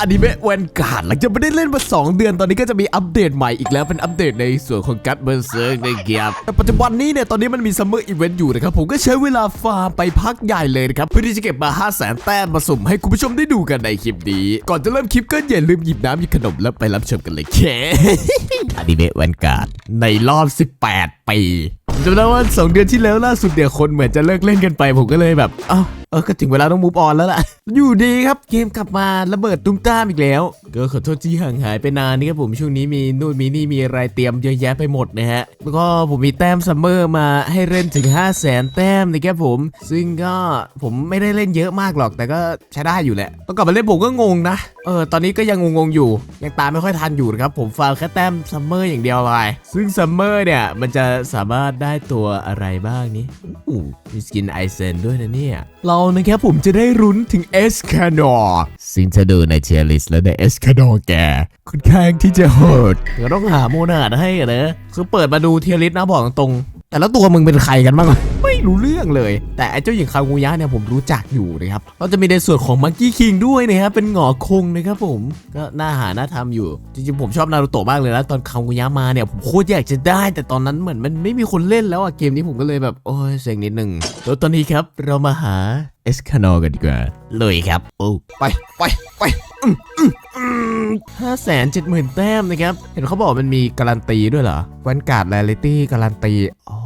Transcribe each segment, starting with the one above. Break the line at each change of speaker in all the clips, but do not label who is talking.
อนิเมะแวนการ์ดหลังจากไม่ได้เล่นมา 2 เดือนตอนนี้ก็จะมีอัปเดตใหม่อีกแล้วเป็นอัปเดตในส่วนของกัตเบอร์เซิร์กนะครับแต่ปัจจุบันนี้เนี่ยตอนนี้มันมีซัมเมอร์อีเวนต์อยู่นะครับ ผมก็ใช้เวลาฟาร์มไปพักใหญ่เลยนะครับ เพื่อที่จะเก็บมา 5 0 0แสนแต้มมาสุ่มให้คุณผู้ชมได้ดูกันในคลิปนี้ ก่อนจะเริ่มคลิปก็อย่าลืมหยิบน้ำหยิบขนมแล้วไปรับชมกันเลยแค่อนิเมะแวนการ์ดในรอบ 18 ปีจำได้ว่า 2 เดือนที่แล้วล่าสุดเดี๋ยวคนเหมือนจะเลิกเล่นกันไป ผมก็เลยแบบอ้า เออก็ถึงเวลาต้องมูฟออนแล้วล่ะ อยู่ดีครับเกมกลับมาระเบิดตุ้มต้ามอีกแล้ว ก็ขอโทษที่ห่างหายไปนานนี่ครับผมช่วงนี้มีนู่นมีนี่มีอะไรเตรียมเยอะแยะไปหมดนะฮะแล้วก็ผมมีแต้มซัมเมอร์มาให้เล่นถึง 5 0 0แสนแต้มนะครับผม ซึ่งก็ผมไม่ได้เล่นเยอะมากหรอก แต่ก็ใช้ได้อยู่แหละต้องกลับมาเล่นผมก็งงนะเออตอนนี้ก็ยังงงๆอยู่ ยังตามไม่ค่อยทันอยู่นะครับผมฟาร์มแค่แต้มซัมเมอร์อย่างเดียวเลยซึ่งซัมเมอร์เนี่ยมันจะสามารถได้ตัวอะไรบ้างนี้อู้มีสกินไอเซนด้วยนะเนี่ยเรานะครับผมจะได้รุ้นถึงเอสคาดอร์ซึ่งถ้าดูในเทียริสแล้วในเอสคาดอร์แกค่อนข้างที่จะโหดเราต้องหาโมนาดให้กันนะ คือเปิดมาดูเทียริสนะบอกตรงๆแต่แล้วตัวมึงเป็นใครกันบ้างวะไม่ รู้เรื่องเลย แต่ไอ้เจ้าหญิงคางูยะเนี่ยผมรู้จักอยู่นะครับเราจะมีในส่วนของมังกี้คิงด้วยนะครับเป็นหงอคงนะครับผมก็น่าหาน่าทำอยู่ จริงๆผมชอบนารูโตะมากเลยนะตอนคางูยะมาเนี่ยผมโคตรอยากจะได้ แต่ตอนนั้นเหมือนมันไม่มีคนเล่นแล้วอะเกมนี้ผมก็เลยแบบโอ้ยเซ็งนิดนึงแล้วตอนนี้ครับเรามาหาเอสคานอกันดีกว่าเลยครับโอ้ไปไปไปห้าแสนเจ็ดหมื่นแต้มนะครับ เห็นเขาบอกมันมีการันตีด้วยเหรอวันการ์ดแรลิตี้การันตี อ๋อ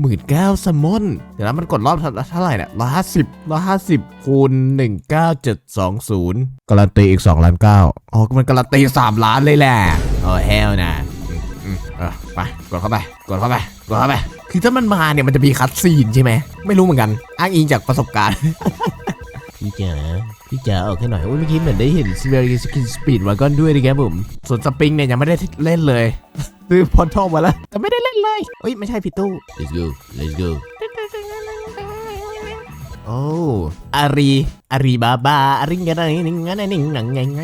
หมื่นเก้าสมอน เดี๋ยวนะมันกดรอบเท่าเท่าไหร่เนี่ยร้อยห้าสิบร้อยห้าสิบคูณหนึ่งเก้าเจ็ดสองศูนย์การันตีอีกสองล้านเก้าอ๋อ มันการันตีสามล้านเลยแหละโอ้เฮลนะอืมอืมเออไปกดเข้าไปกดเข้าไปกดเข้าไป คือถ้ามันมาเนี่ยมันจะมีคัดซีนใช่ไหม ไม่รู้เหมือนกัน อ้างอิงจากประสบการณ์ พี่จ๋าพี่จ๋าออกให้หน่อยโอ้ยเมื่อกี้เหมือนได้เห็นซีเวอร์สกินสปีดวากอนด้วยนะครับผมส่วนสปริงเนี่ยยังไม่ได้เล่นเลยซื้อพอทอมมาแล้วแต่ไม่ได้เล่นเลยเอ้ยไม่ใช่พี่ตู้ let's go let's go โอ้ อารีอารีบาบาอาริงกันอะไรนิ่งกันนิ่งหนังไงไง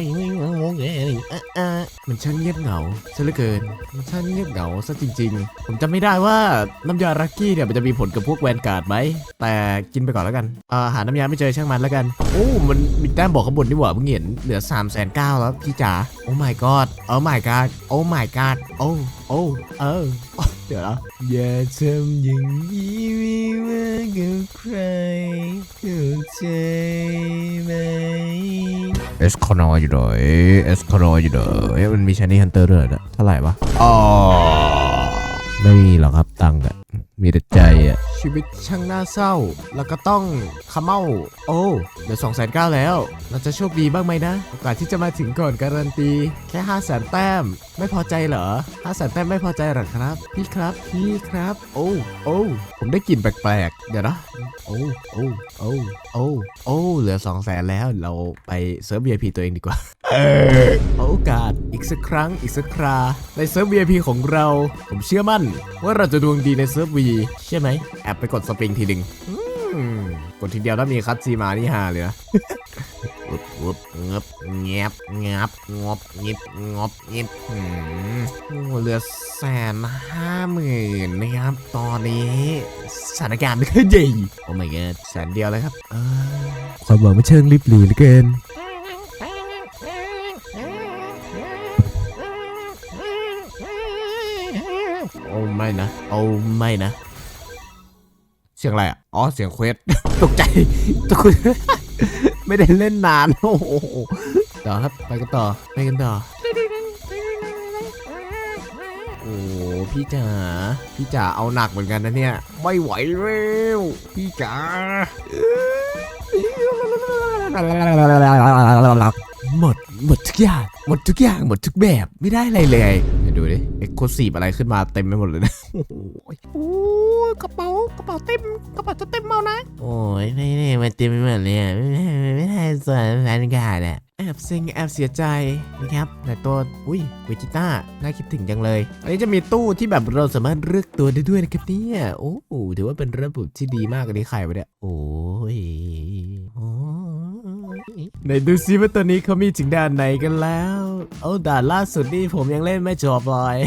มันช่างเงียบเหงาซะเหลือเกิน มันช่างเงียบเหงาซะจริง ๆ ผมจำไม่ได้ว่าน้ำยาลักกี้เนี่ยมันจะมีผลกับพวกแวนการ์ดไหม แต่กินไปก่อนแล้วกันอ่าหาน้ำยาไม่เจอช่างมันแล้วกัน โอ้มันมีแต้มบอกข้างบนนี่หว่าเพิ่งเห็นเหลือ3ามแสนเก้าแล้วพี่จ๋าโอ้ my god โอ้ my god โอ้ my god โอ้โอ้เออเดี๋ยวนะอย่าทำอย่างนี้ไม่ว่ากับใครเข้าใจไหมเอสคอนออยู่เลยเอสคอนออยู่เลยมันมีชานี่ฮันเตอร์ด้วยนะเท่าไหร่วะอ๋อ ไม่มีหรอกครับตังค์อะมีแต่ใจอะชีวิตช่างน่าเศร้า แล้วก็ต้องขมเมาโอ้เหลือสองแสนเก้าแล้ว เราจะโชคดีบ้างไหมนะ โอกาสที่จะมาถึงก่อนการันตี แค่ห้าแสนแต้ม ไม่พอใจเหรอห้าแสนแต้มไม่พอใจหรอครับ พี่ครับพี่ครับ โอ้โอ้ผมได้กลิ่นแปลกๆ เดี๋ยวนะ โอ้โอ้โอ้โอ้โอ้เหลือสองแสนแล้วเราไปเซิร์ฟ VIP ตัวเองดีกว่า ขอโอกาสอีกสักครั้งอีกสักครา ในเซิร์ฟ VIP ของเรา ผมเชื่อมั่น ว่าเราจะดวงดีในเซิร์ฟ V ใช่ไหมแอบไปกดสปริงทีหนึ่งอืมกดทีเดียวถ้ามีคัตซีมานี่ฮาเลยนะวุบวุบงบเงียบงับงบงิบงบงิบหืมโอ้เหลือแสนห้าหมื่นนะครับ ตอนนี้สถานการณ์ไม่ค่อยดีโอ้ my god แสนเดียวเลยครับเออความหวังไม่เชิงรีบหลีเหลือเกิน นะโอ้ไม่นะ เสียงอะไรอะ อ๋อ เสียงเควส ตกใจตกไม่ได้เล่นนาน โอ้โหต่อครับ ไปกันต่อ ไปกันต่อ โอ้พี่จ๋า พี่จ๋าเอาหนักเหมือนกันนะเนี่ย ไม่ไหวแล้วพี่จ๋าหมดหมดทุกอย่างหมดทุกอย่างหมดทุกแบบไม่ได้อะไรเลย ดี๋ยวดูดิเอ็กโคซีฟอะไรขึ้นมาเต็มไปหมดเลยนะโอ้ยกระเป๋ากระเป๋าเต็มกระเป๋าจะเต็มเมานะ โอ้ยไม่ได้มาเต็มไปหมดเลยอะไม่ไม่ไม่ไม่ได้ส่วนแฟนการ์ดอะแอบซิงแอบเสียใจนะครับแต่ตัวอุ้ยเวจิต้าน่าคิดถึงจังเลย อันนี้จะมีตู้ที่แบบเราสามารถเลือกตัวได้ด้วยนะครับเนี่ยโอ้ถือว่าเป็นระบบที่ดีมากอันนี้ใครวะเนี่ยโอ้ยโอ้ยไหนดูซิว่าตอนนี้เขามีถึงด่านไหนกันแล้ว เอาด่านล่าสุดนี่ผมยังเล่นไม่จบเลย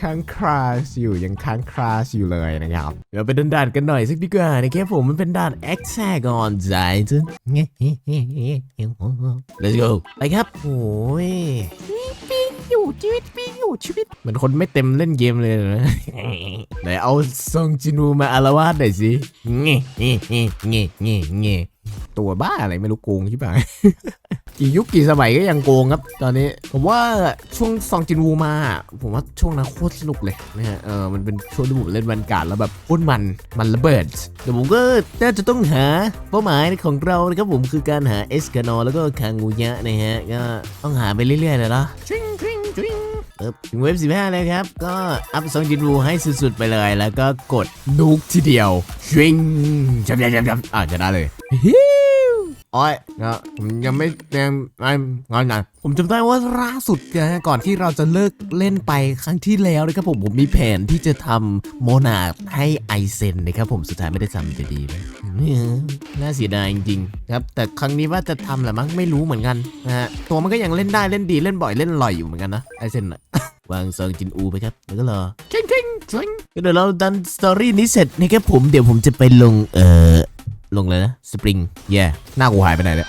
ค้างคราชอยู่ยังค้างคราชอยู่เลยนะครับเดี๋ยวไปเดินด่านกันหน่อยสักดีกว่านะครับผมมันเป็นด่าน e x a g o n ใจจ้ะ Let's go ไปครับโอ้ยปีอยู่ชีวิตปีอยู่ชีวิตเหมือนคนไม่เต็มเล่นเกมเลยนะไหนเอาซองจินูมาอารวาสหน่อยสิเงี้เงี้เงี้เงี้เงี้เงี้ ตัวบ้าอะไรไม่รู้โกงใช่ปะกี่ยุคกี่สมัยก็ยังโกงครับ ตอนนี้ผมว่าช่วงซองจินวูมา ผมว่าช่วงนั้นโคตรสนุกเลยนะฮะเออมันเป็นช่วงที่ผมเล่นวันการดแล้วแบบพุ่นมันมันระเบิดเดี๋ยวผมก็น่าจะต้องหาเป้าหมายของเรานะครับผมคือการหาเอสกานอแล้วก็คางูยะนะฮะก็ต้องหาไปเรื่อยๆเลยเนาะทริงทริงทริงเออถึงเว็บ15เลยครับ ก็อัพซองจินวูให้สุดๆไปเลย แล้วก็กดนุกทีเดียวทริงจับจับจับจับอะจะได้เลย โอ้ยนะผมยังไม่ยังไม่งอนนะผมจำได้ว่าล่าสุดนะก่อนที่เราจะเลิกเล่นไปครั้งที่แล้วนะครับผมผมมีแผนที่จะทำโมนาให้ไอเซนนะครับผมสุดท้ายไม่ได้ทำจะดีไหมเนี่ยน่าเสียดายจริงๆครับ แต่ครั้งนี้ว่าจะทำแหรือมั้งไม่รู้เหมือนกันนะฮะตัวมันก็ยังเล่นได้เล่นดีเล่นบ่อยเล่นอร่อยอยู่เหมือนกันนะไอเซนอะวางซองจินอูไปครับ แล้วก็รอเชิงเชิงเชิงเดี๋ยวเราดันสตอรี่นี้เสร็จนะครับผมเดี๋ยวผมจะไปลงเอ่อ ลงเลยนะสปริงแย่หน้ากูหายไปไหนเนี่ย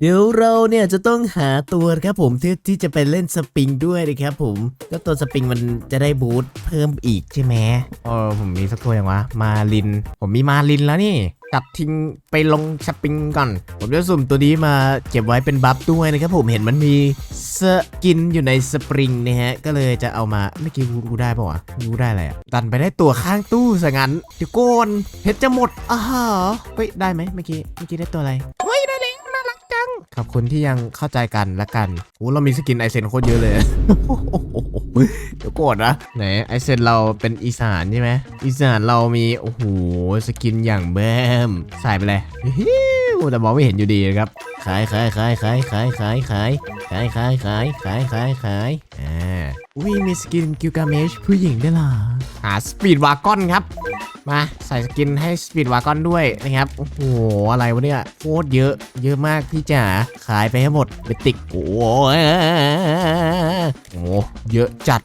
เดี๋ยวเราเนี่ยจะต้องหาตัวครับผมที่ที่จะไปเล่นสปริงด้วยนะครับผมก็ตัวสปริงมันจะได้บูทเพิ่มอีกใช่ไหมอ๋อผมมีสักตัวอย่างวะมาลิน ผมมีมาลินแล้วนี่ตัดทิ้งไปลงสปริงก่อน ผมจะสุ่มตัวนี้มาเก็บไว้เป็นบัฟด้วยนะครับผมเห็นมันมีสกินอยู่ในสปริงนะฮะ ก็เลยจะเอามาเมื่อกี้กูได้ปะวะกูได้อะไรอะดันไปได้ตัวข้างตู้ซะงั้นเดี๋ยวโกนเพชรจะหมดอ้าวเฮ้ยได้ไหมเมื่อกี้เมื่อกี้ได้ตัวอะไร จังขอบคุณที่ยังเข้าใจกันละกันโอ้เรามีสกินไอเซนโคตรเยอะเลย เดี๋ยวโกรธนะ ไหนไอเซนเราเป็นอีสานใช่ไหมอีสานเรามี โอ้โห สกินอย่างแบมใส่ไปเลยแต่มองไม่เห็นอยู่ดีนะครับ ขายขายขายขายขายขายขายขายขายขายขายขายขายอ่าอุ้ ยมีสกินกิลกาเมชผู้หญิงได้เหรอหาสปีดวากอนครับ มาใส่สกินให้สปีดวากอนด้วยนะครับ โอ้โห อะไรวะเนี่ยโคตรเยอะ เยอะมากพี่จ๋าขายไปให้หมดเบติกโอ้โหโอ้โหเยอะจัด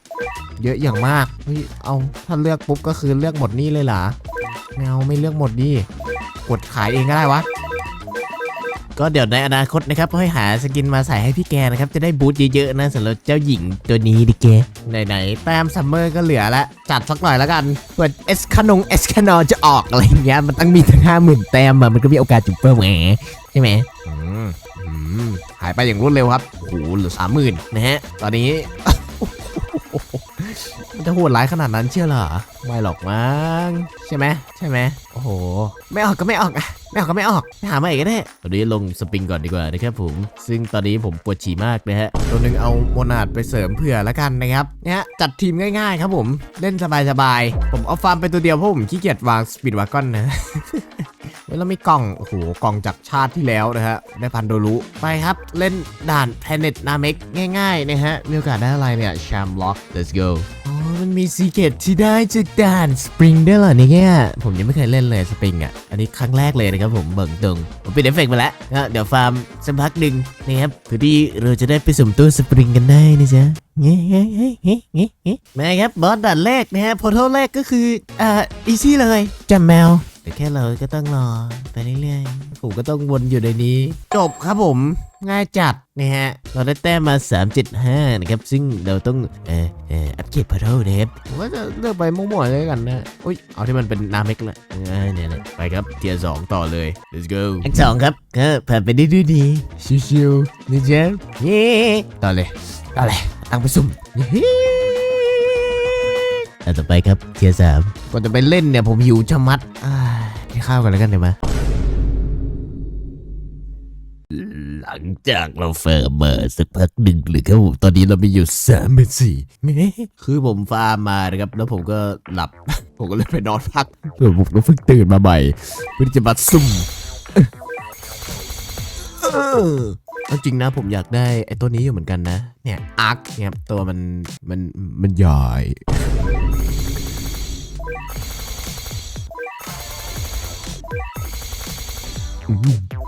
เยอะอย่างมากเฮ้ยเอาถ้าเลือกปุ๊บก็คือเลือกหมดนี่เลยเหรอไม่เอาไม่เลือกหมดดิกดขายเองก็ได้วะ ก็เดี๋ยวในอนาคตนะครับค่อยหาสกินมาใส่ให้พี่แกนะครับ จะได้บูทเยอะๆนะสำหรับเจ้าหญิงตัวนี้ดิแกไหนๆแต้มซัมเมอร์ก็เหลือละจัดสักหน่อยแล้วกันเปิดเอสคานงเอสคานอจะออกอะไรเงี้ยมันตั้งมีถึงห้าหมื่นแต้มอะมันก็มีโอกาสจุดเพิ่มแหมใช่ไหมอืมอืมหายไปอย่างรวดเร็วครับโอ้โหเหลือสามหมื่นนะฮะตอนนี้มันจะโหดร้ายขนาดนั้นเชื่อเหรอไม่หรอกมั้งใช่ไหมใช่ไหมโอ้โห ไม่ออกก็ไม่ออกอะ ไม่ออกก็ไม่ออกไปหาใหม่ก็ได้ตอนนี้ลงสปริงก่อนดีกว่านะครับผม ซึ่งตอนนี้ผมปวดฉี่มากนะฮะตัวหนึ่งเอาโมนาดไปเสริมเผื่อแล้วกันนะครับเนี่ยฮะจัดทีมง่ายๆ ครับผมเล่นสบายๆ ผมเอาฟาร์มไปตัวเดียวเพราะผมขี้เกียจวางสปีดวากอนนะเฮ้ยแล้วมีกล่อง โอ้โห กล่องจากชาติที่แล้วนะฮะ ได้พันโดรุไปครับ เล่นด่าน Planet Namek ง่ายๆ นะฮะ มีโอกาสได้อะไรเนี่ย Sham Lock let's go อ๋อ มันมีซีเกตที่ได้จากด่าน Spring ด้วยเหรอเนี่ยผมยังไม่เคยเล่นเลย Spring อะ อันนี้ครั้งแรกเลยนะครับผมเบิ่งตรงผมปิดเอฟเฟกต์ไปแล้วเดี๋ยวฟาร์มสักพักหนึ่งนะครับเพื่อที่เราจะได้ไปสุ่มตู้ Spring กันได้นะจ๊ะเงี้ยเงี้ยเงี้ยเงี้ยเฮ้ยมาครับบอสด่านแรกนะฮะพอทัลแรกก็คืออ่าอีซี่เลยจำแมวแต่แค่เราก็ต้องรอไปเรื่อยๆ ผมก็ต้องวนอยู่ในนี้ จบครับผม ง่ายจัดนะฮะ เราได้แต้มมา3.5นะครับ ซึ่งเราต้องเอ่อเอ่ออัปเกรดพาร์ทนะครับผมก็จะเลือกไปมั่วๆเลยกันนะอุ้ยเอาที่มันเป็นนาเมกละเออเนี่ยนะไปครับเทียร์สองต่อเลย let's go อันสองครับก็ผ่านไปได้ด้วยดีชิวๆนี่เจ๊เย้ต่อเลยต่อเลยตั้งไปสุ่มเย้อันต่อไปครับเทียร์สามก่อนจะไปเล่นเนี่ยผมหิวชะมัดอ่าให้ข้าวกันแล้วกันเดี๋ยวมา หลังจากเราเฟิร์มเมอร์สักพักหนึ่งหรือครับผมตอนนี้เรามีอยู่สามเป็นสี่คือผมฟาร์มมานะครับ แล้วผมก็หลับ ผมก็เลยไปนอนพักส่วผมก็เพิ่งตื่นมาใหม่เพื่อจะมาซุ่มเออจริงนะผมอยากได้ไอ้ตัวนี้อยู่เหมือนกันนะ เนี่ยอาร์คเนี่ยครับตัวมันมันมันใหญ่อืมอืม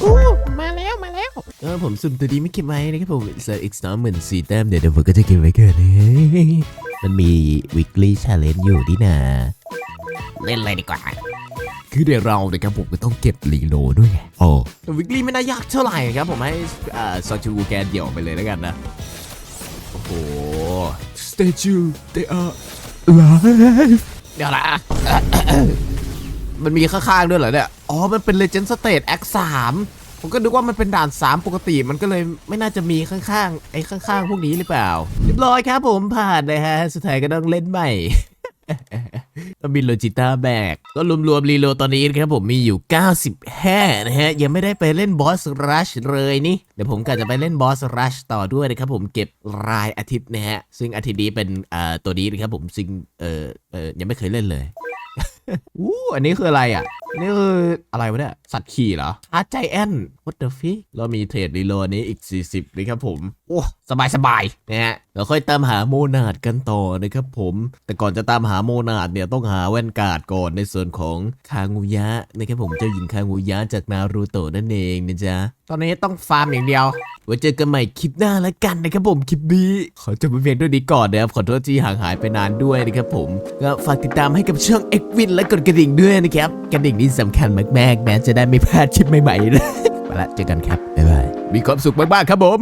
โอ้มาแล้วมาแล้ว
เออผมสุ่มตัวดีไม่เก็บไว้นะครับผมเซอร์อีกสองหมื่นสี่แต้มเดี๋ยวเดี๋ยวผมก็จะเก็บไว้เกินมันมี weekly challenge อยู่ดีนะ
เล่นเลยดีกว่า
คือเดี๋ยวเราเนะครับผมก็ต้องเก็บรีโลด้วยไงโอ้แต่วิกฤตไม่น่ายากเท่าไหร่ครับผมให้อ่าซอจูแกนเดี่ยวไปเลยแล้วกันนะ โอ้โห statue they are alive
เดี๋ยวละ
มันมีข้างๆด้วยเหรอเนี่ย อ๋อ มันเป็น Legend State Act 3 ผมก็นึกว่ามันเป็นด่าน 3 ปกติ มันก็เลยไม่น่าจะมีข้างๆ ไอ้ข้างๆ พวกนี้หรือเปล่า เรียบร้อยครับผมผ่านนะฮะ สุดท้ายก็ต้องเล่นใหม่ก็มีโลจิต้าแบก ก็รวมๆรีโลตอนนี้นะครับผมมีอยู่ 95 นะฮะ ยังไม่ได้ไปเล่นบอสรัชเลยนี่ เดี๋ยวผมกะจะไปเล่นบอสรัชต่อด้วยนะครับผมเก็บรายอาทิตย์นะฮะ ซึ่งอาทิตย์นี้เป็นตัวนี้นะครับผมซึ่งเออเออยังไม่เคยเล่นเลย อู้อันนี้คืออะไรอะ นนี่คืออะไรวะเนี่ย สัตว์ขี่เหรออาร์ใจแอน what the f เรามีเทรดรีโหลดนี้อีก 40นะครับผม โอ้ สบายสบายๆนะฮะเราค่อยตามหาโมนาดกันต่อนะครับผม แต่ก่อนจะตามหาโมนาดเนี่ยต้องหาแว่นการ์ดก่อนในส่วนของคางูยะนะครับผมเจ้าหญิงคางูยะจากนารูโตะนั่นเองนะจ๊ะ
ตอนนี้ต้องฟาร์มอย่างเดียว
ไว้เจอกันใหม่คลิปหน้าแล้วกันนะครับผมคลิปนี้ขอจบไปเพียงเท่านี้ก่อนนะครับขอโทษที่ห่างหายไปนานด้วยนะครับผมก็ฝากติดตามให้กับช่อง x w i n และกดกระดิ่งด้วยนะครับกระดิ่งนี่สำคัญมากๆแม้จะได้ไม่พลาดคลิปใหม่ๆเลย ไปละเจอกันครับ บ๊ายบาย มีความสุขมากๆครับผม